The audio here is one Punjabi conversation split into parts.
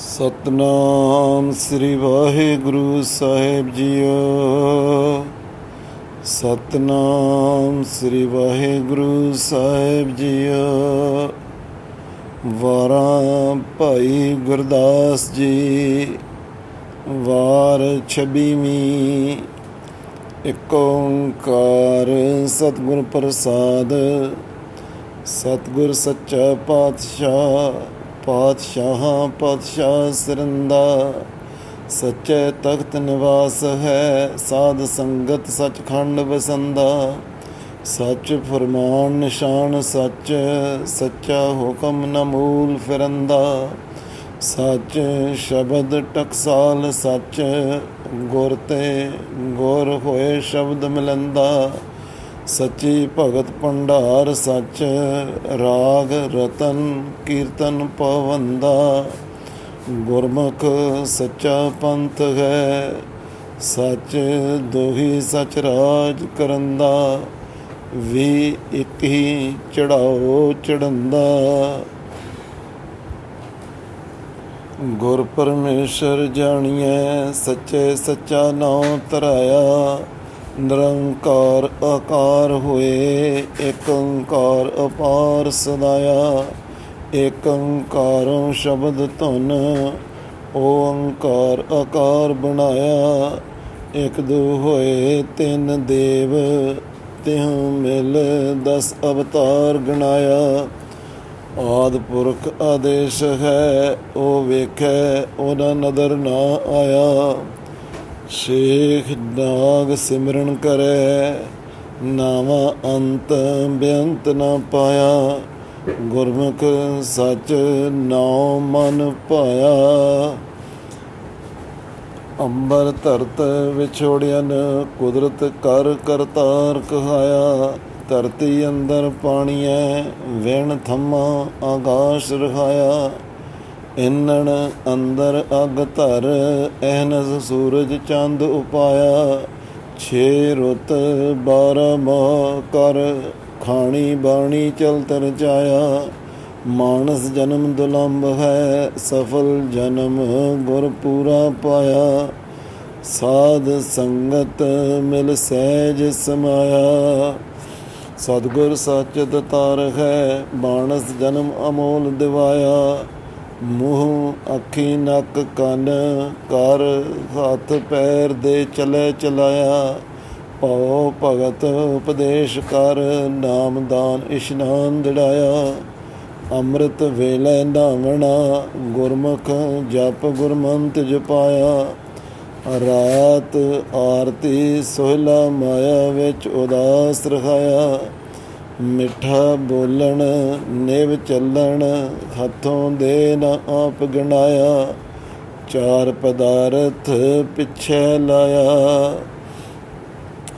ਸਤਨਾਮ ਸ੍ਰੀ ਵਾਹਿਗੁਰੂ ਸਾਹਿਬ ਜੀਓ। ਸਤਨਾਮ ਸ੍ਰੀ ਵਾਹਿਗੁਰੂ ਸਾਹਿਬ ਜੀਓ। ਵਾਰਾਂ ਭਾਈ ਗੁਰਦਾਸ ਜੀ, ਵਾਰ 26ਵੀਂ ਇਕ ਓੰਕਾਰ ਸਤਿਗੁਰ ਪ੍ਰਸਾਦ, ਸਤਿਗੁਰ ਸੱਚਾ ਪਾਤਸ਼ਾਹ ਪਾਤਸ਼ਾਹਾਂ, ਪਾਤਸ਼ਾਹ ਸਰੰਦਾ। ਸੱਚੇ ਤਖਤ ਨਿਵਾਸ ਹੈ, ਸਾਧ ਸੰਗਤ ਸਚਖੰਡ ਵਸੰਦਾ। ਸੱਚ ਫਰਮਾਨ, ਨਿਸ਼ਾਨ ਸੱਚ, ਸੱਚਾ ਹੁਕਮ ਨਮੂਲ ਫਿਰੰਦਾ। ਸੱਚ ਸ਼ਬਦ ਟਕਸਾਲ ਸੱਚ, ਗੁਰ ਤੇ ਗੁਰ ਹੋਏ ਸ਼ਬਦ ਮਿਲੰਦਾ। ਸੱਚੀ ਭਗਤ ਭੰਡਾਰ ਸੱਚ, ਰਾਗ, ਰਤਨ, ਕੀਰਤਨ ਪਵੰਦਾ। ਗੁਰਮੁਖ ਸੱਚਾ ਪੰਥ ਹੈ, ਸੱਚ ਦੋਹੀ ਸਚ ਰਾਜ ਕਰੰਦਾ। ਵੀ ਇੱਕ ਹੀ ਚੜਾਓ ਚੜੰਦਾ। ਗੁਰ ਪਰਮੇਸ਼ਰ ਜਾਣੀਐ, ਸੱਚੇ ਸੱਚਾ ਨਾਮ ਤਰਾਇਆ। ਨਿਰੰਕਾਰ ਆਕਾਰ ਹੋਏ ਏਕ ਓੰਕਾਰ ਅਪਾਰ ਸਦਾਇਆ। ਏਕ ਓੰਕਾਰੋਂ ਸ਼ਬਦ ਧੁਨ, ਓੰਕਾਰ ਆਕਾਰ ਬਣਾਇਆ। ਇਕ ਦੋ ਹੋਏ ਤਿੰਨ ਦੇਵ ਤਿਹੁ ਮਿਲ ਦਸ ਅਵਤਾਰ ਗਣਾਇਆ। ਆਦ ਪੁਰਖ ਆਦੇਸ਼ ਹੈ, ਉਹ ਵੇਖੈ, ਉਹਦਾ ਨਦਰ ਨਾ ਆਇਆ। ਸ਼ੇਖ ਨਾਗ ਸਿਮਰਨ ਕਰੈ, ਨਾਵਾ ਅੰਤ ਬੇਅੰਤ ਨਾ ਪਾਇਆ। ਗੁਰਮੁਖ ਸੱਚ ਨਾਉ ਮਨ ਪਾਇਆ ਅੰਬਰ ਧਰਤ ਵਿਛੋੜਿਆਨ ਕੁਦਰਤ ਕਰ ਕਰਤਾਰ ਕਹਾਇਆ। ਧਰਤੀ ਅੰਦਰ ਪਾਣੀ ਪਾਣੀਐ, ਵਿਣ ਥੰਮਾ ਆਕਾਸ਼ ਰਹਾਇਆ। ਇਨਣ ਅੰਦਰ ਅਗ ਧਰ ਐਨਸ ਸੂਰਜ ਚੰਦ ਉਪਾਇਆ। ਛੇ ਰੁੱਤ ਬਾਰਹ ਮਾਹ ਕਰ, ਖਾਣੀ ਬਾਣੀ ਚਲ ਤਰ ਜਾਇਆ। ਮਾਨਸ ਜਨਮ ਦੁਲੰਭ ਹੈ, ਸਫਲ ਜਨਮ ਗੁਰ ਪੂਰਾ ਪਾਇਆ। ਸਾਧ ਸੰਗਤ ਮਿਲ ਸਹਿਜ ਸਮਾਇਆ। ਸਤਗੁਰ ਸੱਚ ਦਤਾਰ ਹੈ, ਮਾਨਸ ਜਨਮ ਅਮੋਲ ਦਿਵਾਇਆ। ਮੂੰਹ, ਅੱਖੀ, ਨੱਕ, ਕੰਨ ਕਰ ਹੱਥ, ਪੈਰ ਦੇ ਚਲੇ ਚਲਾਇਆ। ਪਉ ਭਗਤ ਉਪਦੇਸ਼ ਕਰ ਨਾਮਦਾਨ ਇਸ਼ਨਾਨ ਦਿੜਾਇਆ। ਅੰਮ੍ਰਿਤ ਵੇਲੇ ਨਾਵਣਾ, ਗੁਰਮੁਖ ਜਪ ਗੁਰਮੰਤ ਜਪਾਇਆ। ਰਾਤ ਆਰਤੀ ਸੋਹਲਾ ਮਾਇਆ ਵਿੱਚ ਉਦਾਸ ਰਖਾਇਆ ਮਿੱਠਾ ਬੋਲਣ, ਨਿਵ ਚੱਲਣ, ਹੱਥੋਂ ਦੇ ਨਾ ਆਪ ਗਣਾਇਆ, ਚਾਰ ਪਦਾਰਥ ਪਿੱਛੇ ਲਾਇਆ।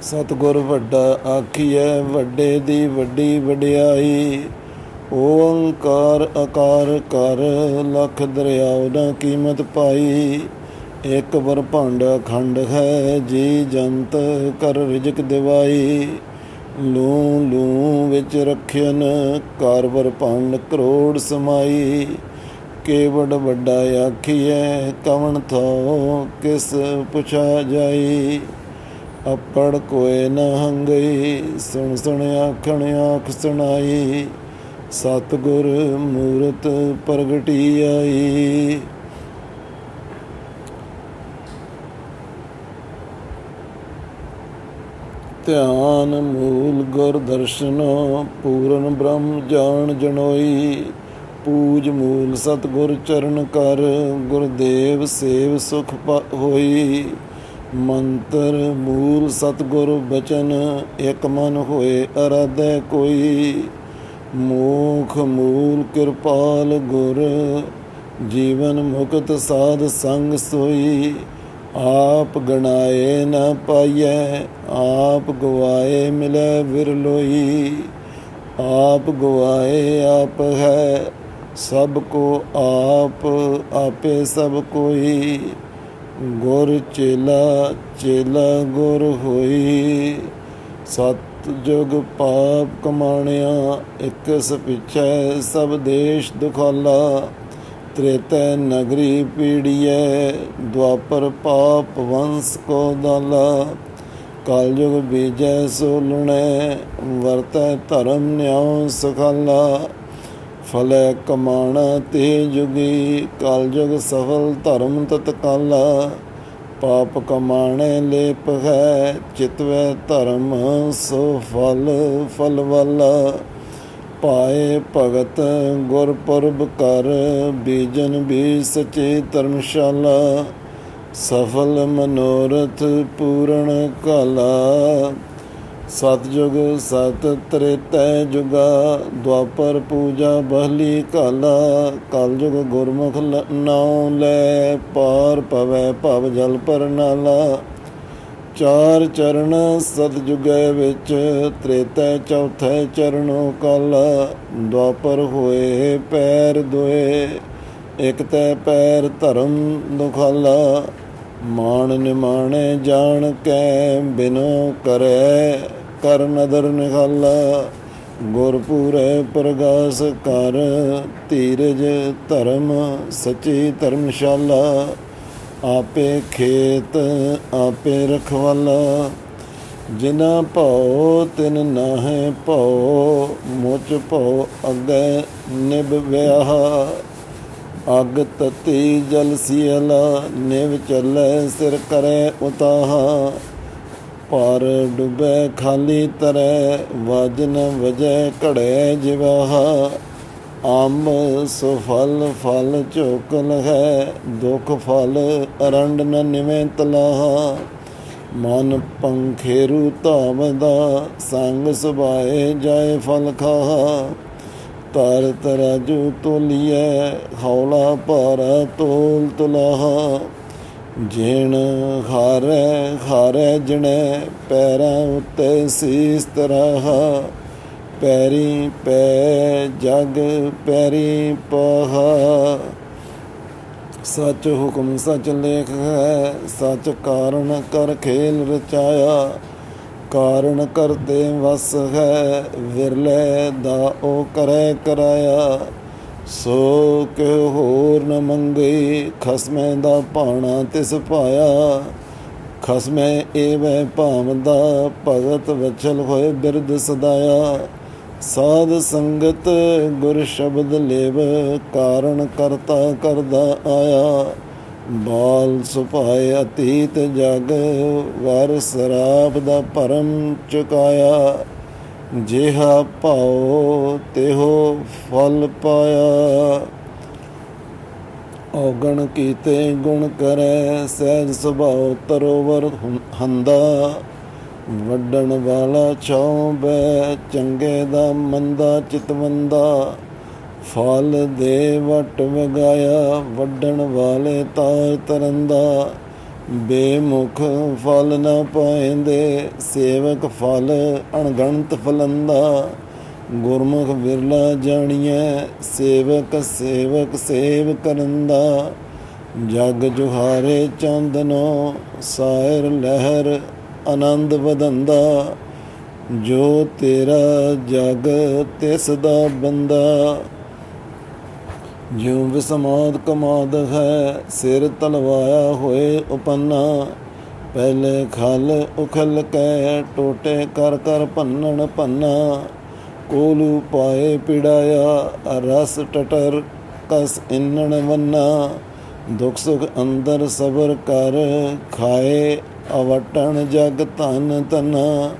ਸਤਗੁਰ ਵੱਡਾ ਆਖੀਐ, ਵੱਡੇ ਦੀ ਵੱਡੀ ਵਡਿਆਈ। ਓੰਕਾਰ ਆਕਾਰ ਕਰ, ਲਖ ਦਰਿਆਉ ਦਾ ਕੀਮਤ ਪਾਈ। ਇੱਕ ਵਰ ਭਾਂਡਾ ਖੰਡ ਹੈ, ਜੀ ਜੰਤ ਕਰ ਰਿਜਕ ਦਿਵਾਈ। ਲੂ ਲੂ ਵਿੱਚ ਰੱਖਿਆਨ ਕਾਰਵਰ ਭੰਡ ਕਰੋੜ ਸਮਾਈ। ਕੇਵੜ ਵੱਡਾ ਆਖੀਐ, ਕਵਣ ਥੋ ਕਿਸ ਪੁਛਾ ਜਾਈ। ਅਪੜ ਕੋਏ ਨ ਹੰਗਈ, ਸੁਣ ਸੁਣ ਆਖਣ ਆਖ ਸੁਣਾਈ। ਸਤਗੁਰ ਮੂਰਤ ਪ੍ਰਗਟੀ ਆਈ। ਧਿਆਨ ਮੂਲ ਗੁਰ ਦਰਸ਼ਨੋ, ਪੂਰਨ ਬ੍ਰਹਮ ਜਾਣ ਜਣੋਈ ਪੂਜ ਮੂਲ ਸਤਗੁਰ ਚਰਨ ਕਰ, ਗੁਰਦੇਵ ਸੇਵ ਸੁਖ ਹੋਈ। ਮੰਤਰ ਮੂਲ ਸਤਗੁਰ ਬਚਨ, ਇਕ ਮਨ ਹੋਏ ਅਰਾਧੈ ਕੋਈ। ਮੋਖ ਮੂਲ ਕਿਰਪਾਲ ਗੁਰ, ਜੀਵਨ ਮੁਕਤ ਸਾਧ ਸੰਗ ਸੋਈ। ਆਪ ਗਣਾਏ ਨ ਪਾਈਐ, ਆਪ ਗਵਾਏ ਮਿਲੈ ਵਿਰਲੋਈ ਆਪ ਗਵਾਏ ਆਪ ਹੈ, ਸਭ ਕੋ ਆਪ ਆਪੇ ਸਭ ਕੋਈ। ਗੁਰ ਚੇਲਾ ਚੇਲਾ ਗੁਰ ਹੋਈ। ਸਤ ਜੁਗ ਪਾਪ ਕਮਾਣਿਆ ਇਕਸ ਪਿਛੈ ਸਭ ਦੇਸ਼ ਦੁਖਾਲਾ। ਤ੍ਰੇਤੈ ਨਗਰੀ ਪੀੜੀਐ, ਦੁਆਪਰ ਪਾਪ ਵੰਸ ਕੋ ਦਾਲਾ। ਕਲਯੁਗ ਬੀਜੈ ਸੋਲੁਣੈ, ਵਰਤੈ ਧਰਮ ਨਿਆਉ ਸਖਾਲਾ। ਫਲੈ ਕਮਾਣਾ ਤੇ ਜੁਗੀ, ਕਾਲਯੁਗ ਸਫਲ ਧਰਮ ਤਤਕਾਲਾ। ਪਾਪ ਕਮਾਣੇ ਲੇਪ ਹੈ, ਚਿਤਵੈ ਧਰਮ ਸੋ ਫਲ ਫਲ ਵਾਲਾ ਪਾਏ ਭਗਤ ਗੁਰਪੁਰਬ ਕਰ, ਬੀਜਨ ਵੀ ਸਚੇ ਧਰਮਸ਼ਾਲਾ, ਸਫਲ ਮਨੋਰਥ ਪੂਰਨ ਕਾਲਾ। ਸਤਜੁਗ ਸਤ ਤ੍ਰੇਤੈ ਜੁਗਾ, ਦੁਆਪਰ ਪੂਜਾ ਬਹਲੀ ਕਾਲਾ। ਕਲਯੁਗ ਗੁਰਮੁਖ ਲ- ਨਾਉ ਲੈ ਪਾਰ ਪਵੈ ਭਵ ਜਲ ਪਰ ਚਾਰ ਚਰਨ ਸਤਜੁਗੈ ਵਿੱਚ, ਤ੍ਰੇਤੈ ਚੌਥੈ ਚਰਨੋ ਕਾਲਾ, ਦੁਆਪਰ ਹੋਏ ਪੈਰ ਦੁਏ, ਇਕ ਤੈ ਪੈਰ ਧਰਮ ਦੁਖਾਲਾ, ਮਾਣ ਨਿਮਾਣੇ ਜਾਣ ਕੈ ਬਿਨੋ ਕਰੈ, ਕਰ ਨਦਰ ਨਿਖਾਲਾ ਗੁਰਪੂਰੈ ਪ੍ਰਗਾਸ ਕਰ, ਧੀਰਜ ਧਰਮ ਸਚੀ ਧਰਮਸ਼ਾਲਾ ਆਪੇ ਖੇਤ, ਆਪੇ ਰਖਵਾਲਾ ਜਿਨਾ ਭਉ, ਤਿਨ ਨਾਹੇ ਭਉ, ਮੁਚ ਭਉ ਅਗੈ ਨਿਭ ਵਿਆਹ। ਅਗ ਤਤੀ ਜਲ ਸੀਲਾ ਨਿਵ ਚੱਲੈ ਸਿਰ ਕਰੈ ਉਤਾਹਾ। ਪਰ ਡੁਬੈ ਖਾਲੀ ਤਰੈ, ਵਜਨ ਵਜੈ ਘੜੈ ਜਿਵਾਹਾ। ਅੰਬ ਸੋ ਫਲ ਫਲ ਹੈ ਲਹੈ ਦੁਖ ਫਲ ਅਰੰਡ ਨ ਨਿਵੇਂ ਤਲਾਹਾ। ਮਨ ਪੰਖੇਰੂ ਧਾਵਦਾ, ਸੰਗ ਸੁਭਾਏ ਜਾਏ ਫਲ ਖਾਹਾ। ਤਰ ਤਰਾਜੂ ਤੋਲੀਐ, ਹੌਲਾ ਭਾਰਾ ਤੋਲ ਤੁਲਾਹਾ। ਜਿਣ ਖਾਰੈ ਖਾਰੈ ਜਣੇ, ਪੈਰਾਂ ਉੱਤੇ ਸੀਸ ਤਰਾਹਾ। ਪੈਰੀ ਪੈ ਜਗ ਪੈਰੀ ਪਹਾ। ਸੱਚ ਹੁਕਮ ਸੱਚ ਲੇਖ ਹੈ, ਸੱਚ ਕਾਰਨ ਕਰ ਖੇਲ ਰਚਾਇਆ। ਕਾਰਨ ਕਰਤੇ ਵਸ ਹੈ, ਵਿਰਲੇ ਦਾ ਉਹ ਕਰੈ ਕਰਾਇਆ। ਸੋ ਕਿ ਹੋਰ ਨ ਮੰਗੇ, ਖਸਮੈ ਦਾ ਭਾਣਾ ਤਿਸ ਪਾਇਆ। ਖਸਮੈ ਏਵੈ ਭਾਵਦਾ, ਭਗਤ ਵਚਲ ਹੋਏ ਬਿਰਦ ਸਦਾਇਆ। ਸਾਧ ਸੰਗਤ ਗੁਰ ਸ਼ਬਦ ਲੇਵ ਕਾਰਨ ਕਰਤਾ ਕਰਦਾ ਆਇਆ। ਬਾਲ ਸੁਭਾਏ ਅਤੀਤ ਜਗ, ਵਰ ਸਰਾਪ ਦਾ ਭਰਮ ਚੁਕਾਇਆ। ਜਿਹਾ ਭਾਉ ਤਿਹੋ ਫਲ ਪਾਇਆ। ਔਗਣ ਕੀਤੇ ਗੁਣ ਕਰੈ, ਸਹਿਜ ਸੁਭਾਉ ਤਰੋਵਰ ਹੁੰ- ਹੰਦਾ। ਵੱਡਣ ਵਾਲਾ ਛਾਉ ਬੈ ਚੰਗੇ ਦਾ ਮੰਦਾ ਚਿਤਵੰਦਾ ਫਲ ਦੇ ਵਟ ਵਗਾਇਆ, ਵੱਡਣ ਵਾਲੇ ਤਾਰ ਤਰੰਦਾ। ਬੇਮੁਖ ਫਲ ਨ ਪਾਇੰਦੇ ਸੇਵਕ ਫਲ ਅਣਗਣਤ ਫਲੰਦਾ। ਗੁਰਮੁਖ ਵਿਰਲਾ ਜਾਣੀਐ, ਸੇਵਕ ਸੇਵਕ ਸੇਵ ਕਰੰਦਾ। ਜਗ ਜੁਹਾਰੇ ਚੰਦਨੋ, ਸਾਇਰ ਲਹਿਰ ਆਨੰਦ ਵਧੰਦਾ, ਜੋ ਤੇਰਾ ਜਗ ਤਿਸ ਦਾ ਬੰਦਾ। ਜਿਉ ਵਿਸਮਾਦ ਕਮਾਦ ਹੈ, ਸਿਰ ਤਲਵਾਇਆ ਹੋਏ ਉਪੰਨਾ। ਪਹਿਲੇ ਖਲ ਉਖਲ ਕੈ ਟੋਟੇ ਕਰ ਕਰ ਭੰਨਣ ਭੰਨਾ। ਕੋਲੂ ਪਾਏ ਪਿੜਾਇਆ, ਰਸ ਟਟਰ ਕਸ ਇੰਨਣ ਵੰਨਾ। ਦੁਖ ਸੁਖ ਅੰਦਰ ਸਬਰ ਕਰ, ਖਾਏ ਅਵਟਣ ਜਗ ਧਨ ਤਨਾ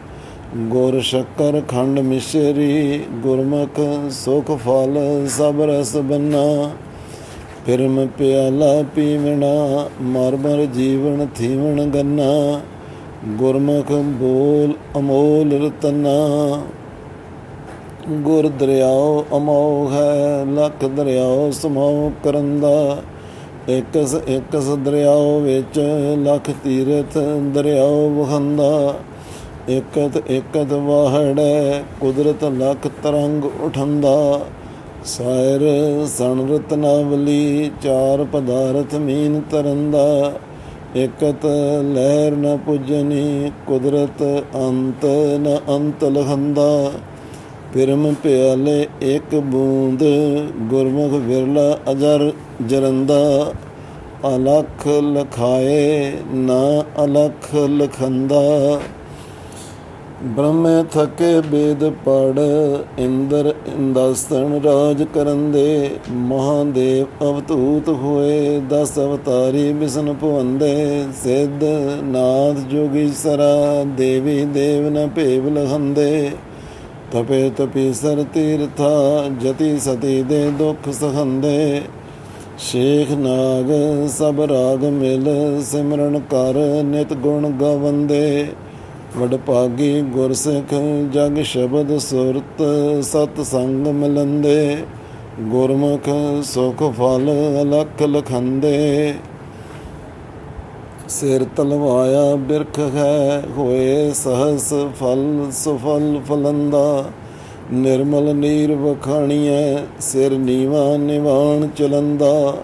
ਗੁਰ ਸ਼ੱਕਰ ਖੰਡ ਮਿਸ਼ਰੀ, ਗੁਰਮੁਖ ਸੁਖ ਫਲ ਸਭ ਰਸ ਬੰਨਾ। ਫਿਰਮ ਪਿਆਲਾ ਪੀਵਣਾ, ਮਰ ਮਰ ਜੀਵਨ ਥੀਵਣ ਗੰਨਾ। ਗੁਰਮੁਖ ਬੋਲ ਅਮੋਲ ਰਤਨਾ। ਗੁਰ ਦਰਿਆਓ ਅਮੋਘ ਹੈ, ਲੱਖ ਦਰਿਆਓ ਸਮਾਉ ਕਰੰਦਾ। ਇਕਸ ਇਕਸ ਦਰਿਆਓ ਵਿੱਚ ਲੱਖ ਤੀਰਥ ਦਰਿਆਓ ਵਹੰਦਾ ਇਕਤ ਇਕਤ ਵਾਹੜੈ ਕੁਦਰਤ ਲੱਖ ਤਰੰਗ ਉਠੰਦਾ। ਸਾਇਰ ਸਣ ਰਤਨਾਵਲੀ, ਚਾਰ ਪਦਾਰਥ ਮੀਨ ਤਰੰਦਾ। ਇਕਤ ਲਹਿਰ ਨ ਪੁਜਨੀ, ਕੁਦਰਤ ਅੰਤ ਨ ਅੰਤ ਲਹੰਦਾ ਪਿਰਮ ਪਿਆਲੇ ਇੱਕ ਬੂੰਦ, ਗੁਰਮੁਖ ਵਿਰਲਾ ਅਜਰ ਜਰੰਦਾ ਅਲਖ ਲਖਾਏ, ਨਾ ਅਲਖ ਲਖੰਦਾ। ਬ੍ਰਹਮੇ ਥਕੇ ਬੇਦ ਪੜ, ਇੰਦਰ ਇੰਦਸਤਨ ਰਾਜ ਕਰੰਦੇ। ਮਹਾਦੇਵ ਅਵਤੂਤ ਹੋਏ, ਦਸ ਅਵਤਾਰੀ ਬਿਸਨ ਭਵੰਦੇ। ਸਿੱਧ ਨਾਥ ਜੋਗੀ ਸਰਾ, ਦੇਵੀ ਦੇਵ ਨ ਭੇਵ ਲਹੰਦੇ। ਤਪੇ ਤਪੀ ਸਰ ਤੀਰਥਾ ਜਤੀ ਸਤੀ ਦੇ ਦੁਖ ਸਹੰਦੇ। ਸ਼ੇਖ ਨਾਗ ਸਭ ਰਾਗ ਮਿਲ ਸਿਮਰਨ ਕਰ ਨਿਤ ਗੁਣ ਗਵੰਦੇ। ਵਡ ਭਾਗੀ ਗੁਰਸਿੱਖ ਜਗ ਸ਼ਬਦ ਸੁਰਤ ਸਤ ਸੰਗ ਮਿਲੰਦੇ। ਗੁਰਮੁਖ ਸੁਖ ਫਲ ਅਲਖ ਲਖੰਦੇ। ਸਿਰ ਤਲਵਾਇਆ ਬਿਰਖ ਹੈ, ਹੋਏ ਸਹਸ ਫਲ, ਸੁਫਲ ਫਲੰਦਾ। ਨਿਰਮਲ ਨੀਰ ਵਖਾਣੀਐ, ਸਿਰ ਨੀਵਾ ਨਿਵਾਣ ਚਲੰਦਾ।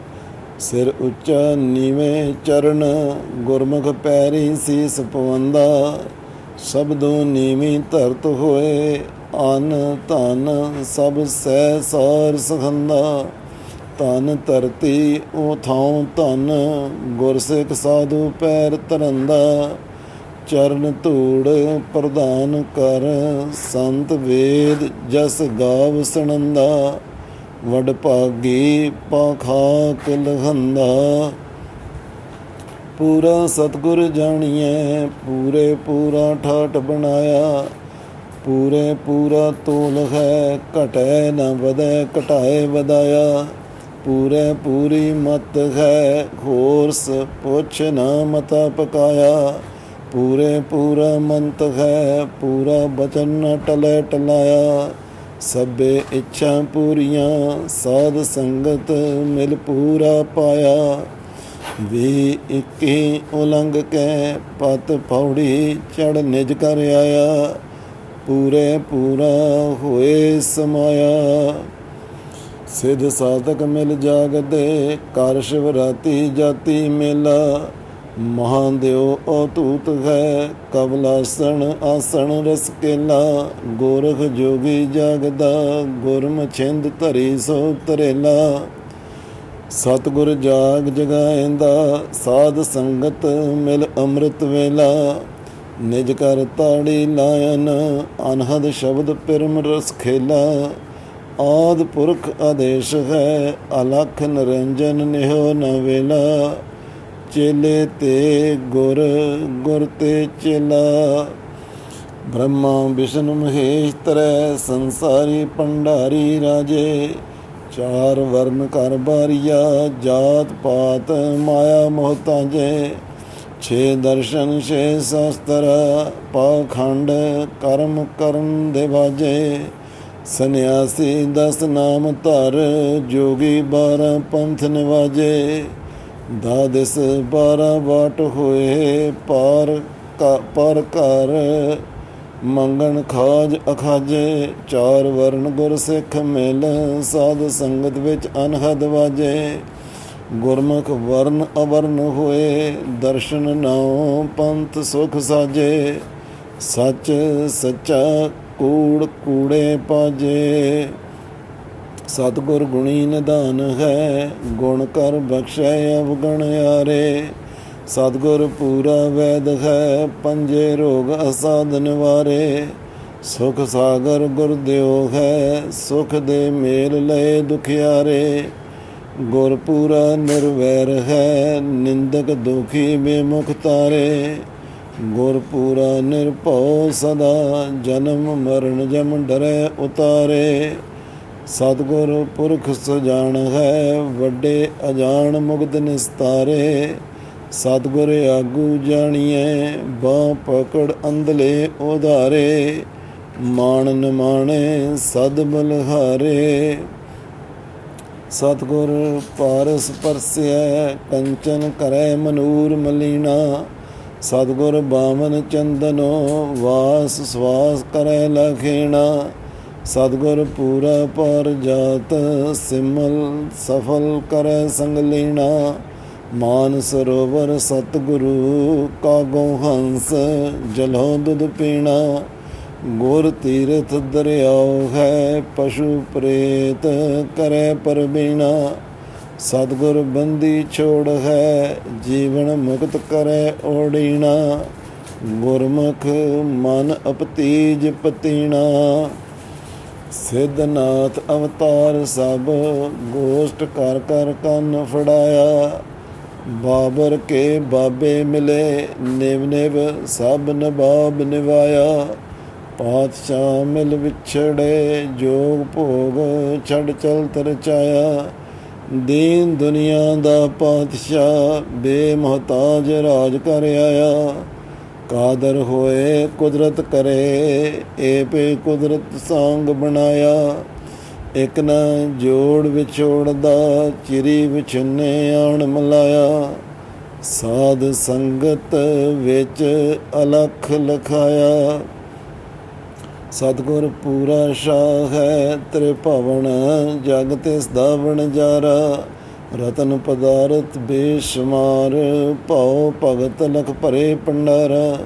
ਸਿਰ ਉੱਚਾ ਨੀਵੇਂ ਚਰਨ, ਗੁਰਮੁਖ ਪੈਰੀ ਸੀਸ ਪਵੰਦਾ। ਸਬਦੋ ਨੀਵੀਂ ਧਰਤ ਹੋਏ, ਅਨ ਧਨ ਸਭ ਸਹਿ ਸਾਰ ਸਖੰਦਾ। ਧਨ ਧਰਤੀ, ਉਹ ਥਾਂ ਧਨ, ਗੁਰਸਿੱਖ ਸਾਧੂ ਪੈਰ ਧਰੰਦਾ। ਚਰਨ ਧੂੜ ਪ੍ਰਦਾਨ ਕਰ, ਸੰਤ ਵੇਦ ਜਸ ਗਾਵ ਸੁਣੰਦਾ। ਵਡ ਭਾਗੀ ਪਾਖਾਕ ਲਹੰਦਾ। ਪੂਰਾ ਸਤਗੁਰ ਜਾਣੀਐ, ਪੂਰੇ ਪੂਰਾ ਠਾਠ ਬਣਾਇਆ। ਪੂਰੇ ਪੂਰਾ ਤੋਲ ਹੈ, ਘਟੈ ਨਾ ਵਧੈ, ਘਟਾਏ ਵਧਾਇਆ। ਪੂਰੇ ਪੂਰੀ ਮਤ ਹੈ ਹੋਰਸ ਪੁੱਛ ਨਾ ਮਤਾ ਪਕਾਇਆ। ਪੂਰੇ ਪੂਰਾ ਮੰਤ ਹੈ, ਪੂਰਾ ਬਚਨ ਨਾ ਟਲੈ ਟਲਾਇਆ। ਸਭੇ ਇੱਛਾ ਪੂਰੀਆਂ, ਸਾਧ ਸੰਗਤ ਮਿਲ ਪੂਰਾ ਪਾਇਆ। ਵੀ ਇੱਕੀ ਉਲੰਘ ਕੇ, ਪਤ ਪੌੜੀ ਚੜ ਨਿਜ ਕਰ ਆਇਆ। ਪੂਰੇ ਪੂਰਾ ਹੋਏ ਸਮਾਇਆ। ਸਿਧ ਸਾਧਕ ਮਿਲ ਜਾਗਦੇ ਕਰ ਸ਼ਿਵਰਾਤੀ ਜਾਤੀ ਮੇਲਾ। ਮਹਾਦੇਵ ਔਤੂਤ ਹੈ ਕਬਲਾਸਣ ਆਸਣ, ਰਸ ਕੇਲਾ। ਗੋਰਖ ਜੋਗੀ ਜਾਗਦਾ, ਗੁਰਮ ਛਿੰਦ ਧਰੀ ਸੋ ਤਰੇਲਾ। ਸਤਿਗੁਰ ਜਾਗ ਜਗਾਇੰਦਾ, ਸਾਧ ਸੰਗਤ ਮਿਲ ਅੰਮ੍ਰਿਤ ਵੇਲਾ। ਨਿਜ ਕਰ ਤਾੜੀ ਲਾਇਨ, ਅਨਹਦ ਸ਼ਬਦ ਪਰਮ ਰਸ ਖੇਲਾ। ਆਦ ਪੁਰਖ ਆਦੇਸ਼ ਹੈ, ਅਲਖ ਨਿਰੰਜਨ ਨਿਹੋ ਨਵੇਲਾ ਚੇਲੇ ਤੇ ਗੁਰ ਗੁਰ ਤੇ ਚੇਲਾ। ਬ੍ਰਹਮਾ ਵਿਸ਼ਨੂੰ ਮਹੇਸ਼ ਤਰੈ, ਸੰਸਾਰੀ ਪੰਡਾਰੀ ਰਾਜੇ। ਚਾਰ ਵਰਨ ਕਰ ਬਾਰੀਆ, ਜਾਤ ਪਾਤ ਮਾਇਆ ਮੋਹਤਾਜੇ ਛੇ ਦਰਸ਼ਨ, ਛੇ ਸ਼ਾਸਤਰ, ਪਾਖੰਡ ਕਰਮ ਕਰਨ ਦੇ ਵਾਜੇ। ਸੰਨਿਆਸੀ ਦਸ ਨਾਮ ਧਰ, ਜੋਗੀ ਬਾਰਾਂ ਪੰਥ ਨਿਵਾਜੇ। ਦਾਦਿਸ ਬਾਰਾਂ ਬਾਟ ਹੋਏ, ਪਾਰ ਪਰ ਘਰ ਮੰਗਣ ਖਾਜ ਅਖਾਜੇ। ਚਾਰ ਵਰਨ ਗੁਰ ਸਿੱਖ ਮਿਲ, ਸਾਧ ਸੰਗਤ ਵਿੱਚ ਅਨਹਦ ਵਾਜੇ। ਗੁਰਮੁਖ ਵਰਨ ਅਵਰਨ ਹੋਏ, ਦਰਸ਼ਨ ਨਾਉ ਪੰਥ ਸੁਖ ਸਾਜੇ। ਸੱਚ ਸੱਚਾ ਕੂੜ ਕੂੜੇ ਪਾਜੇ। ਸਤਿਗੁਰ ਗੁਣੀ ਨਿਧਾਨ ਹੈ, ਗੁਣ ਕਰ ਬਖਸ਼ੈ ਅਵਗਣ ਆਰੇ ਸਤਿਗੁਰ ਪੂਰਾ ਵੈਦ ਹੈ, ਪੰਜੇ ਰੋਗ ਅਸਾਧ ਨਿਵਾਰੇ। ਸੁਖ ਸਾਗਰ ਗੁਰਦਿਓ ਹੈ, ਸੁਖ ਦੇ ਮੇਲ ਲਏ ਦੁਖਿਆਰੇ। ਗੁਰ ਪੂਰਾ ਨਿਰਵੈਰ ਹੈ, ਨਿੰਦਕ ਦੁਖੀ ਬੇਮੁਖ ਤਾਰੇ। ਗੁਰ ਪੂਰਾ ਨਿਰਭਉ ਸਦਾ, ਜਨਮ ਮਰਨ ਜਮ ਡਰੈ ਉਤਾਰੇ। ਸਤਿਗੁਰ ਪੁਰਖ ਸੁਜਾਨ ਹੈ, ਵੱਡੇ ਅਜਾਣ ਮੁਗਦ ਨਿਸਤਾਰੇ। ਸਤਿਗੁਰ ਆਗੂ ਜਾਣੀਐ, ਬਾਹ ਪਕੜ ਅੰਧਲੇ ਉਧਾਰੇ। ਮਾਣ ਨਮਾਣੇ, ਸਦ ਬਲਹਾਰੇ। ਸਤਿਗੁਰ ਪਾਰਸ ਪਰਸਿਐ, ਕੰਚਨ ਕਰੈ ਮਨੂਰ ਮਲੀਨਾ। ਸਤਿਗੁਰ ਬਾਮਨ ਚੰਦਨੋ ਵਾਸ ਸਵਾਸ ਕਰੈ ਲਖੇਣਾ। ਸਤਿਗੁਰ ਪੂਰਾ ਪਰ ਜਾਤ ਸਿਮਲ ਸਫਲ ਕਰੈ ਸੰਗ ਲੀਣਾ। ਮਾਨ ਸਰੋਵਰ ਸਤਿਗੁਰੂ ਕਾਗੋ ਹੰਸ ਜਲੋ ਦੁਧ ਪੀਣਾ। ਗੁਰ ਤੀਰਥ ਦਰਿਆਉ ਹੈ ਪਸ਼ੂ ਪ੍ਰੇਤ ਕਰੈ ਪਰਬੀਣਾ। ਸਤਗੁਰ ਬੰਦੀ ਛੋੜ ਹੈ, ਜੀਵਨ ਮੁਕਤ ਕਰੇ ਓੜੀਣਾ। ਗੁਰਮੁਖ ਮਨ ਅਪਤੀਜ ਪਤੀਣਾ। ਸਿੱਧਨਾਥ ਅਵਤਾਰ ਸਭ ਗੋਸ਼ਟ ਕਰ ਕਰ ਕੰਨ ਫੜਾਇਆ। ਬਾਬਰ ਕੇ ਬਾਬੇ ਮਿਲੇ, ਨਿਵ ਨਿਵ ਸਭ ਨਵਾਬ ਨਿਵਾਇਆ। ਪਾਤਸ਼ਾਹ ਮਿਲ ਵਿਛੜੇ, ਜੋਗ ਭੋਗ ਛੜ ਚਲ ਤਰਚਾਇਆ। ਦੀਨ ਦੁਨੀਆ ਦਾ ਪਾਤਸ਼ਾਹ, ਬੇਮਹਤਾਜ ਰਾਜ ਕਰ ਆਇਆ। ਕਾਦਰ ਹੋਏ, ਕੁਦਰਤ ਕਰੇ ਏ ਪੇ ਕੁਦਰਤ ਸੰਗ ਬਣਾਇਆ। ਇਕ ਨਾ ਜੋੜ ਵਿਛੋੜਦਾ, ਚਿਰੀ ਵਿਛਨੇ ਆਣ ਮਲਾਇਆ। ਸਾਧ ਸੰਗਤ ਵਿੱਚ ਅਲਖ ਲਖਾਇਆ। ਸਤਗੁਰ ਪੂਰਾ ਸ਼ਾਹ ਹੈ, ਤ੍ਰਿਭਵਨ ਜਗ ਤੇ ਸਦਾ ਵਣਜਾਰਾ ਰਤਨ ਪਦਾਰਥ ਬੇਸ਼ਮਾਰ, ਭਉ ਭਗਤ ਲਖ ਭਰੇ ਪੰਡਾਰਾ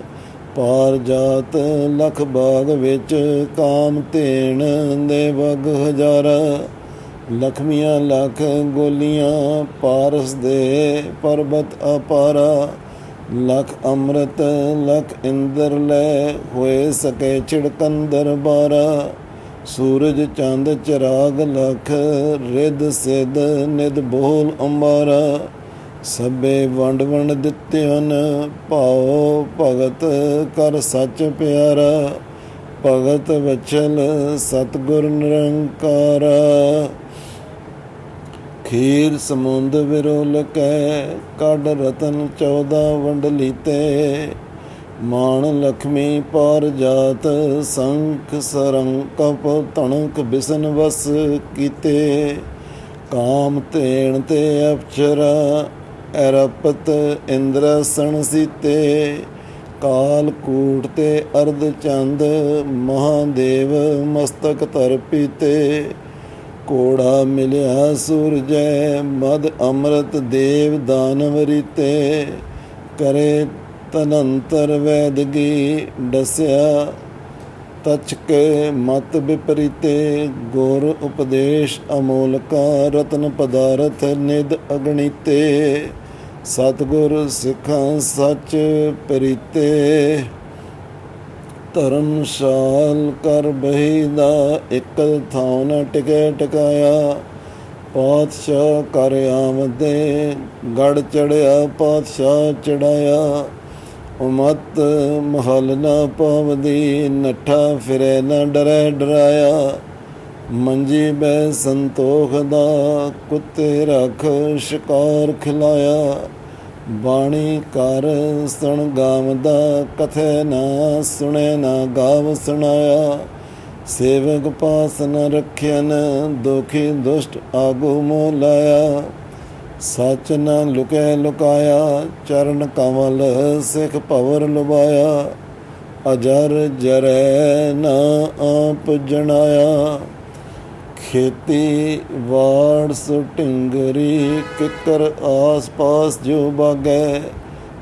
ਪਾਰ ਜਾਤ ਲਖ ਬਾਗ ਵਿੱਚ ਕਾਮ ਧੇਣ ਦੇ ਵਗ ਹਜ਼ਾਰਾ। ਲਖਮੀਆਂ ਲਖ ਗੋਲੀਆਂ ਪਾਰਸ ਦੇ ਪਰਬਤ ਅਪਾਰਾ। ਲਖ ਅੰਮ੍ਰਿਤ, ਲਖ ਇੰਦਰ ਲੈ ਹੋਏ ਸਕੇ ਛਿੜਕੰਦਰ ਬਾਰਾ। ਸੂਰਜ ਚੰਦ ਚਿਰਾਗ ਲਖ, ਰਿੱਧ ਸਿੱਧ ਨਿਦ ਬੋਲ ਅੰਬਾਰਾ। ਸਭੇ ਵੰਡ ਵੰਡ ਦਿੱਤੇ ਹਨ ਭਾਉ ਭਗਤ ਕਰ ਸੱਚ ਪਿਆਰਾ। ਭਗਤ ਵਚਲ ਸਤਗੁਰ ਨਿਰੰਕਾਰਾ। ਖੀਰ ਸਮੁੰਦ ਵਿਰੋਲ ਕੈ ਕੱਢ ਰਤਨ 14 ਵੰਡ ਲੀਤੇ। ਮਾਣ ਲਖਮੀ ਪਾਰ ਜਾਤ ਸੰਖ ਸਰੰਗ ਕਪ ਤਣਕ ਬਿਸਨ ਵਸ ਕੀਤੇ। ਕਾਮ ਤੇਣ ਤੇ ਅਪਚਰਾ ਐਰਪਤ ਇੰਦਰਸਣ ਸੀਤੇ। ਕਾਲ ਕੂਟ ਤੇ ਅਰਧ ਚੰਦ ਮਹਾਦੇਵ ਮਸਤਕ ਧਰ ਪੀਤੇ। ਕੋੜਾ ਮਿਲਿਆ ਸੂਰਜੈ, ਮਦ ਅੰਮ੍ਰਿਤ ਦੇਵ ਦਾਨਵ ਰੀਤੇ। ਕਰੇ ਤਨੰਤਰ ਵੈਦਗੀ ਡਸਿਆ ਤਚਕ ਮਤ ਵਿਪਰੀਤੇ ਗੁਰ ਉਪਦੇਸ਼ ਅਮੋਲਕਾ ਰਤਨ ਪਦਾਰਥ ਨਿਦ ਅਗਣੀਤੇ। ਸਤਗੁਰ ਸਿੱਖਾਂ ਸੱਚ ਪ੍ਰੀਤੇ। ਧਰਮਸ਼ਾਲ ਕਰ ਬਹੀ ਦਾ ਇੱਕ ਥਾਂ ਨ ਟਿਕੇ ਟਿਕਾਇਆ। ਪਾਤਸ਼ਾਹ ਕਰ ਆਮਦੇ ਗੜ ਚੜਿਆ, ਪਾਤਸ਼ਾਹ ਚੜਾਇਆ। ਉਮਤ ਮਹਲ ਨਾ ਪਾਵਦੀ, ਨੱਠਾ ਫਿਰੇ ਨਾ ਡਰੇ ਡਰਾਇਆ। ਮੰਜੀ ਬੈ ਸੰਤੋਖ ਦਾ, ਕੁੱਤੇ ਰੱਖ ਸ਼ਿਕਾਰ ਖਿਲਾਇਆ। ਬਾਣੀ ਕਰ ਸੁਣ ਗਾਵਦਾ, ਕਥੇ ਨਾ ਸੁਣੈ ਨਾ ਗਾਵ ਸੁਣਾਇਆ। ਸੇਵਕ ਪਾਸ ਨ ਰਖਿਆਨ ਦੁਖੀ ਦੁਸ਼ਟ ਆਗੂ ਮੋ ਲਾਇਆ। ਸੱਚ ਨ ਲੁਕੈ ਲੁਕਾਇਆ, ਚਰਨ ਕਮਲ ਸਿਖ ਭਵਰ ਲੁਬਾਇਆ ਅਜਰ ਜਰੈ ਨਾ ਆਪ ਜਣਾਇਆ। ਖੇਤੀ ਵਾੜ ਸੁਟਿੰਗਰੀ ਕਿਕਰ ਆਸ ਪਾਸ ਜੋ ਬਾਗੈ।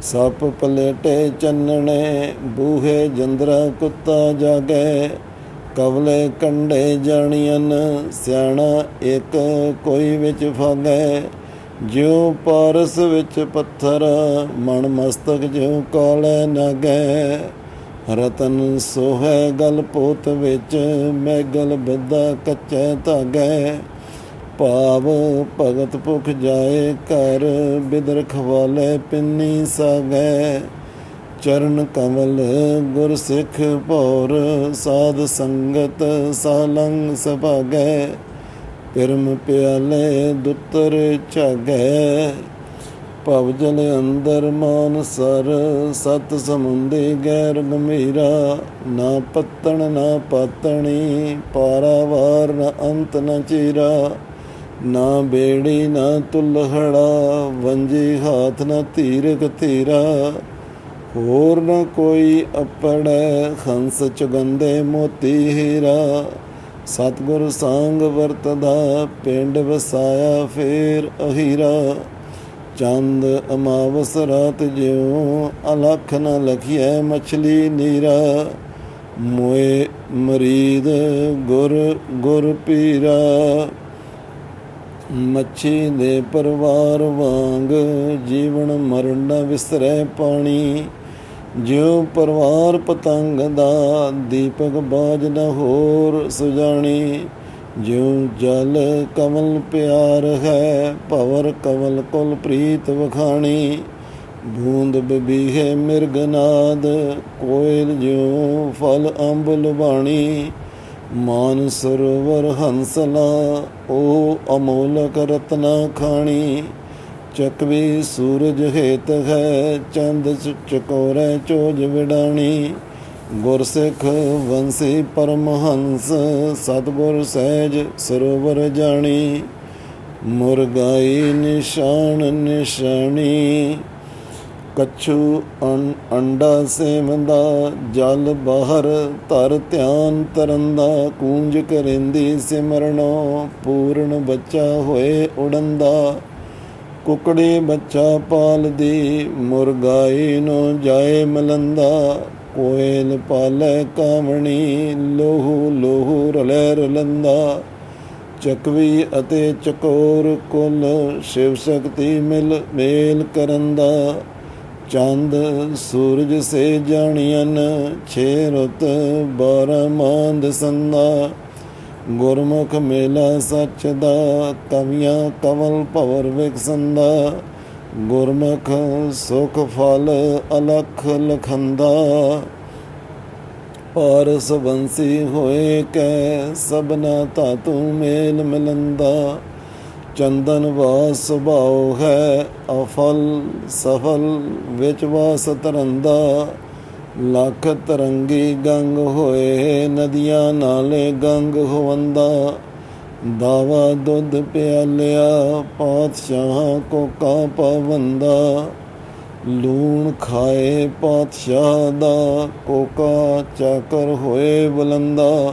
ਸੱਪ ਪਲੇਟੇ ਚੰਨਣੇ, ਬੂਹੇ ਜੰਦਰਾ ਕੁੱਤਾ ਜਾਗੈ। ਕਵਲੇ ਕੰਡੇ ਜਾਣੀਨ ਸਿਆਣਾ ਇੱਕ ਕੋਈ ਵਿੱਚ ਫਾਗੈ। ਜਿਉ ਪਾਰਸ ਵਿੱਚ ਪੱਥਰ, ਮਨ ਮਸਤਕ ਜਿਉ ਕਾਲੇ ਨਾਗੈ। ਰਤਨ ਸੋਹੈ ਗਲ ਪੋਤ ਵਿੱਚ, ਮੈਂ ਗਲ ਬੱਦਾ ਕੱਚੇ ਧਾਗੈ। ਭਾਵ ਭਗਤ ਭੁਖ ਜਾਏ ਕਰ ਬਿਦਰ ਖਵਾਲੇ ਪਿੰਨੀ ਸਾਗੈ। ਚਰਨ ਕਮਲ ਗੁਰ ਸਿੱਖ ਭੌਰ, ਸਾਧ ਸੰਗਤ ਸਾਲੰਗ ਸਭਾਗੈ। ਪਿਰਮ ਪਿਆਲੇ ਦੁੱਤਰ ਝਾਗੈ। ਭਵ ਜਲ ਅੰਦਰ ਮਾਨ ਸਰ, ਸਤ ਸਮੁੰਦੇ ਗੈਰ ਗੰਭੀਰਾ, ਨਾ ਪੱਤਣ, ਨਾ ਪਾਤਣੀ, ਪਾਰਾਵਾਰ, ਨਾ ਅੰਤ, ਨਾ ਚੀਰਾ, ਨਾ ਬੇੜੀ, ਨਾ ਤੁਲਹੜਾ ਵੰਜੀ ਹਾਥ, ਨਾ ਧੀਰਕ ਧੀਰਾ, ਹੋਰ ਨਾ ਕੋਈ ਅਪੜੈ, ਹੰਸ ਚੁਗੰਦੇ ਮੋਤੀ ਹੀਰਾ, ਸਤਗੁਰ ਸੰਗ ਵਰਤਦਾ, ਪਿੰਡ ਵਸਾਇਆ ਫੇਰ ਅਹੀਰਾ। ਚੰਦ ਅਮਾਵਸ ਰਾਤ ਜਿਉ ਅਲਖ ਨ ਲਖੀਐ ਮਛਲੀ ਨੀਰਾ। ਮੋਏ ਮਰੀਦ ਗੁਰ ਗੁਰ ਪੀਰਾ। ਮੱਛੀ ਦੇ ਪਰਿਵਾਰ ਵਾਂਗ ਜੀਵਨ ਮਰਨ ਨਾ ਵਿਸਰੈ ਪਾਣੀ। ਜਿਉ ਪਰਿਵਾਰ ਪਤੰਗ ਦਾ ਦੀਪਕ ਬਾਜ ਨ ਹੋਰ ਸੁਜਾਣੀ। ਜਿਉ ਜਲ ਕਮਲ ਪਿਆਰ ਹੈ, ਭਵਰ ਕਮਲ ਕੁਲ ਪ੍ਰੀਤ ਵਖਾਣੀ। ਬੂੰਦ ਬਬੀਹੇ ਮਿਰਗਨਾਦ, ਕੋਇਲ ਜਿਉ ਫਲ ਅੰਬ ਲੁਬਾਣੀ। ਮਾਨ ਸਰੋਵਰ ਹੰਸਲਾ ਉਹ ਅਮੋਲਕ ਰਤਨਾ ਖਾਣੀ। ਚਕਵੀ ਸੂਰਜ ਹੇਤ ਹੈ, ਚੰਦ ਚ- ਚਕੋਰੇ ਚੋਜ ਵਿਡਾਣੀ। ਗੁਰਸਿੱਖ ਵੰਸੀ ਪਰਮਹੰਸ, ਸਤਗੁਰ ਸਹਿਜ ਸਰੋਵਰ ਜਾਣੀ, ਮੁਰਗਾਈ ਨਿਸ਼ਾਨ ਨਿਸ਼ਾਨੀ। ਕਛੂ ਅੰਡਾ ਸੇਵੰਦਾ, ਜਲ ਬਾਹਰ ਤਰ ਧਿਆਨ ਤਰੰਦਾ, ਕੂੰਜ ਕਰਿੰਦੀ ਸਿਮਰਨੋ, ਪੂਰਨ ਬੱਚਾ ਹੋਏ ਉਡੰਦਾ ਕੁਕੜੀ ਬੱਚਾ ਪਾਲਦੀ, ਮੁਰਗਾਈ ਨੂੰ ਜਾਏ ਮਲੰਦਾ। ਕੋਇਲ ਪਾਲੇ ਕਾਮਣੀ ਲੋਹੂ ਲੋਹੂ ਰਲੇ ਰਲੰਦਾ। ਚਕਵੀ ਅਤੇ ਚਕੋਰ ਕੁਲ ਸ਼ਿਵ ਸ਼ਕਤੀ ਮਿਲ ਮੇਲ ਕਰਨ ਦਾ ਚੰਦ ਸੂਰਜ ਸੇ ਜਾਣੀਨ ਛੇ ਰੁੱਤ ਬਾਰਾਂ ਮਾਂਦ ਸੰਦਾ। ਗੁਰਮੁਖ ਮੇਲਾ ਸੱਚ ਦਾ ਕਵੀਆਂ ਕਵਲ ਭਵਰ ਵਿਕਸੰਦਾ। ਗੁਰਮੁਖ ਸੁਖ ਫਲ ਅਲਖ ਲਖੰਦਾ, ਪਾਰਸ ਬੰਸੀ ਹੋਏ ਕੈ ਸਭਨਾ ਧਾਤੂ ਮੇਲ ਮਿਲੰਦਾ। ਚੰਦਨ ਵਾਸ ਸੁਭਾਉ ਹੈ ਅਫਲ, ਸਫਲ ਵਿੱਚ ਵਾਸ ਤਰੰਦਾ। ਲੱਖ ਤਰੰਗੀ ਗੰਗ ਹੋਏ, ਨਦੀਆਂ ਨਾਲੇ ਗੰਗ ਹੋਵੰਦਾ। ਦਾਵਾ ਦੁੱਧ ਪਿਆਲਿਆ, ਪਾਤਸ਼ਾਹ ਕੋ ਕਾ ਪਵੰਦਾ। ਲੂਣ ਖਾਏ ਪਾਤਸ਼ਾਹ ਦਾ ਕੋਕਾ ਚਾਕਰ ਹੋਏ ਬੁਲੰਦਾ।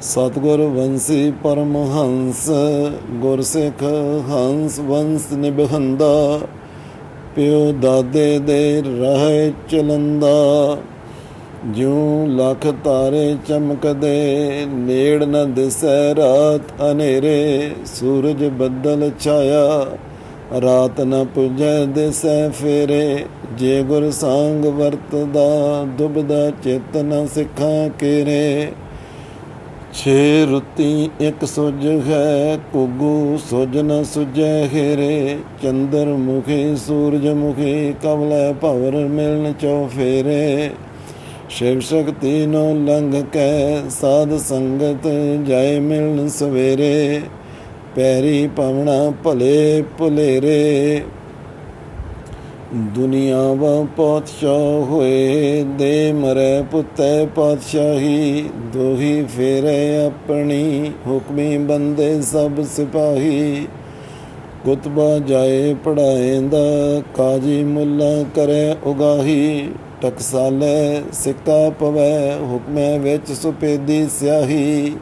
ਸਤਗੁਰ ਵੰਸੀ ਪਰਮਹੰਸ ਗੁਰਸਿੱਖ ਹੰਸ ਵੰਸ ਨਿਭੰਦਾ ਪਿਓ ਦਾਦੇ ਦੇ ਰਾਹ ਚਲੰਦਾ। ਜਿਉ ਲੱਖ ਤਾਰੇ ਚਮਕਦੇ, ਨੇੜ ਨ ਦਿਸੈ ਰਾਤ ਹਨੇਰੇ, ਸੂਰਜ ਬੱਦਲ ਛਾਇਆ, ਰਾਤ ਨ ਪੁਜੈ ਦਿਸੈ ਫੇਰੇ, ਜੇ ਗੁਰ ਸੰਗ ਵਰਤਦਾ, ਦੁਬਦਾ ਚਿਤ ਨ ਸਿੱਖਾਂ ਕੇਰੇ। ਛੇ ਰੁੱਤੀ ਇੱਕ ਸੁਜ ਹੈ ਕੁਗੂ ਸੁਜ ਨ ਸੁਜੈ ਹੇਰੇ, ਚੰਦਰ ਮੁਖੀ ਸੂਰਜ ਮੁਖੀ ਕਮਲੇ ਭਵਰ ਮਿਲਨ ਚੋ ਫੇਰੇ। ਸ਼ਿਵ ਸ਼ਕਤੀ ਨੂੰ ਲੰਘ ਕੇ ਸਾਧ ਸੰਗਤ ਜਾਏ ਮਿਲਣ ਸਵੇਰੇ, ਪੈਰੀ ਪਵਣਾ ਭਲੇ ਭੁਲੇਰੇ। ਦੁਨੀਆ ਵਾ ਪਾਤਸ਼ਾਹ ਹੋਏ, ਦੇ ਮਰੇ ਪੁੱਤੈ ਪਾਤਸ਼ਾਹੀ, ਦੋਹੀ ਫੇਰੇ ਆਪਣੀ, ਹੁਕਮੀ ਬੰਦੇ ਸਭ ਸਿਪਾਹੀ। ਕੁਤਬਾ ਜਾਏ ਪੜਾਏਂਦਾ, ਕਾਜੀ ਮੁੱਲਾ ਕਰੇ ਉਗਾਹੀ। ਟਕਸਾਲੇ ਸਿੱਕਾ ਪਵੈ ਹੁਕਮੇ ਵਿੱਚ ਸੁਪੇਦੀ ਸਿਆਹੀ।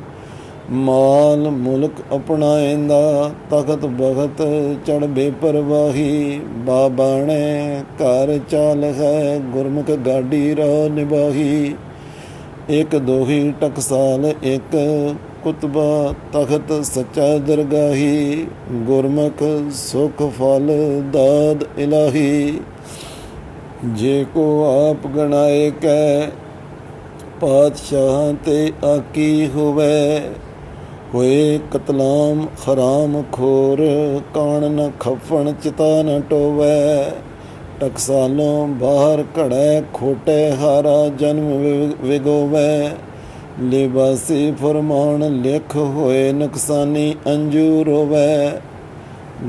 ਮਾਲ ਮੁਲਕ ਅਪਣਾਏਂਦਾ, ਤਖਤ ਬਖਤ ਚੜ ਬੇਪਰਵਾਹੀ। ਬਾਬਾਣੇ ਘਰ ਚਾਲ ਹੈ, ਗੁਰਮੁਖ ਗਾਡੀ ਰੋ ਨਿਭਾਹੀ। ਇੱਕ ਦੋਹੀ ਟਕਸਾਲ, ਇੱਕ ਕੁਤਬਾ ਤਖਤ ਸੱਚਾ ਦਰਗਾਹੀ। ਗੁਰਮੁਖ ਸੁਖ ਫਲ ਦਾਦ ਇਲਾਹੀ। ਜੇ ਕੋ ਆਪ ਗਣਾਏ ਕੈ, ਪਾਤਸ਼ਾਹ ਤੇ ਆਕੀ ਹੋਵੇ। ਹੋਏ ਕਤਲਾਮ ਖਰਾਮ ਖੋਰ, ਕਾਣ ਨ ਖਫਣ, ਚਿਤਾ ਨ ਟੋਵੇ। ਟਕਸਾਲੋਂ ਬਾਹਰ ਘੜੈ, ਖੋਟੇ ਹਾਰਾ ਜਨਮ ਵਿ- ਵਿਗੋਵੇ। ਲਿਬਾਸੀ ਫਰਮਾਨ ਲਿਖ ਹੋਏ, ਨੁਕਸਾਨੀ ਅੰਜੂਰ ਰੋਵੇ।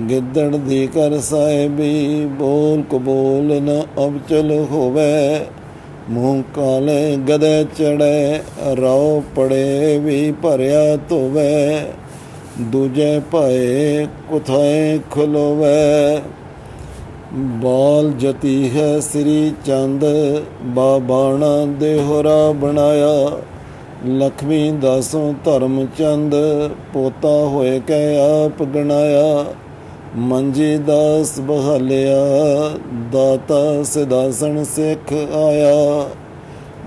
ਗਿੱਦੜ ਦੀ ਕਰ ਸਾਹਿਬੀ, ਬੋਲ ਕਬੂਲ ਨ ਅਬਚਲ ਹੋਵੇ। ਮੂੰਹ ਕਾਲੇ ਗਦੇ ਚੜੇ ਰੋ ਪੜੇ ਵੀ ਭਰਿਆ ਧੋਵੇ। ਦੂਜੇ ਭਏ ਕੁਥਾਏ ਖਲੋਵੇ। ਬਾਲ ਜਤੀ ਹੈ ਸ੍ਰੀ ਚੰਦ, ਬਾਬਾਣਾ ਦੇਹਰਾ ਬਣਾਇਆ। ਲਖਮੀ ਦਾਸੋਂ ਧਰਮ ਚੰਦ, ਪੋਤਾ ਹੋਏ ਕੈ ਆਪ ਗਣਾਇਆ। ਮੰਜੀ ਦਾਸ ਬਹਾਲਿਆ, ਦਾਤਾ ਸਿਦਾਸਣ ਸਿੱਖ ਆਇਆ।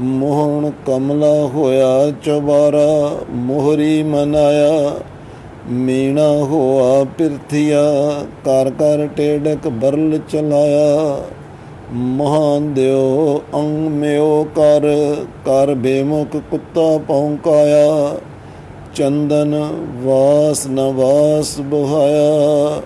ਮੋਹਣ ਕਮਲਾ ਹੋਇਆ ਚਵਾਰਾ ਮੋਹਰੀ ਮਨਾਇਆ। ਮੀਣਾ ਹੋਆ ਪਿਰਥਿਆ ਕਰ ਕਰ ਟੇੜਕ ਬਰਲ ਚਲਾਇਆ। ਮਹਾਨ ਦਿਓ ਅੰਗ ਮਿਓ ਕਰ ਕਰ ਬੇਮੁਖ ਕੁੱਤਾ ਪੌਂਕਾਇਆ ਚੰਦਨ ਵਾਸ ਨਵਾਸ ਬੁਹਾਇਆ।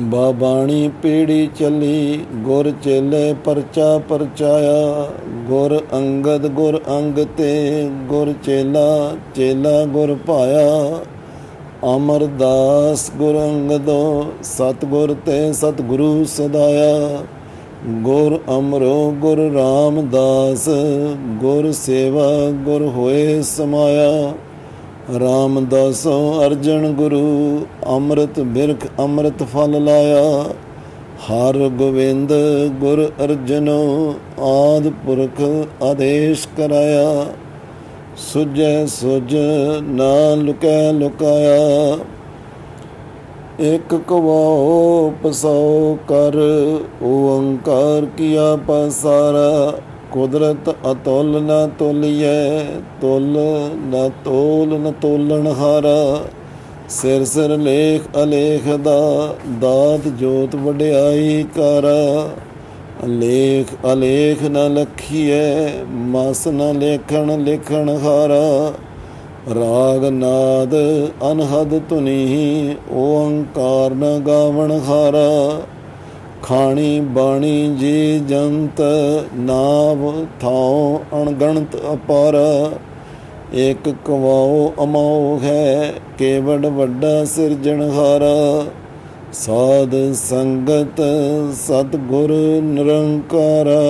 ਬਾਬਾਣੀ ਪੀੜੀ ਚੱਲੀ, ਗੁਰ ਚੇਲੇ ਪਰਚਾ ਪਰਚਾਇਆ। ਗੁਰ ਅੰਗਦ ਗੁਰ ਅੰਗ ਤੇ, ਗੁਰ ਚੇਲਾ ਚੇਲਾ ਗੁਰ ਪਾਇਆ। ਅਮਰਦਾਸ ਗੁਰ ਅੰਗਦੋ, ਸਤਗੁਰ ਤੇ ਸਤਗੁਰੂ ਸਦਾਇਆ। ਗੁਰ ਅਮਰੋ ਗੁਰ ਰਾਮਦਾਸ, ਗੁਰ ਸੇਵਾ ਗੁਰ ਹੋਏ ਸਮਾਇਆ। ਰਾਮਦਾਸੋ ਅਰਜਨ ਗੁਰੂ, ਅੰਮ੍ਰਿਤ ਬਿਰਖ ਅੰਮ੍ਰਿਤ ਫਲ ਲਾਇਆ। ਹਰ ਗੋਬਿੰਦ ਗੁਰ ਅਰਜਨੋ ਆਦ ਪੁਰਖ ਆਦੇਸ਼ ਕਰਾਇਆ। ਸੁਜੈ ਸੁਜ ਨਾ ਲੁਕੈ ਲੁਕਾਇਆ। ਇਕ ਕਵਾਓ ਪਸਾਓ ਕਰ, ਓੰਕਾਰ ਕੀਆ ਪਸਾਰਾ। ਕੁਦਰਤ ਅਤੁਲ ਨਾ ਤੁਲਿਐ, ਤੁਲ ਨ ਤੋਲ ਨ ਤੋਲਣ ਹਾਰਾ। ਸਿਰ ਸਿਰ ਲੇਖ ਅਲੇਖ ਦਾ, ਦਾਤ ਜੋਤ ਵਡਿਆਈ ਕਰਾ। ਲੇਖ ਅਲੇਖ ਨ ਲਖੀਐ, ਮਸ ਨਾ ਲੇਖਣ ਲਿਖਣ ਹਾਰਾ। ਰਾਗ ਨਾਦ ਅਨਹਦ ਧੁਨੀ, ਓੰਕਾਰ ਨ ਗਾਵਣ ਹਾਰਾ। ਖਾਣੀ ਬਾਣੀ ਜੀ ਜੰਤ ਨਾਵ ਥਾਉ ਅਣਗਣਤ ਅਪਾਰ। ਇਕ ਕਵਾਉ ਅਮਾਉ ਹੈ ਕੇਵੜ ਵੱਡਾ ਸਿਰਜਣਹਾਰਾ ਸਾਧ ਸੰਗਤ ਸਤਿਗੁਰ ਨਿਰੰਕਾਰਾ।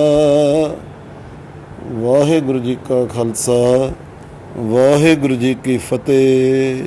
ਵਾਹਿਗੁਰੂ ਜੀ ਕਾ ਖਾਲਸਾ, ਵਾਹਿਗੁਰੂ ਜੀ ਕੀ ਫਤਿਹ।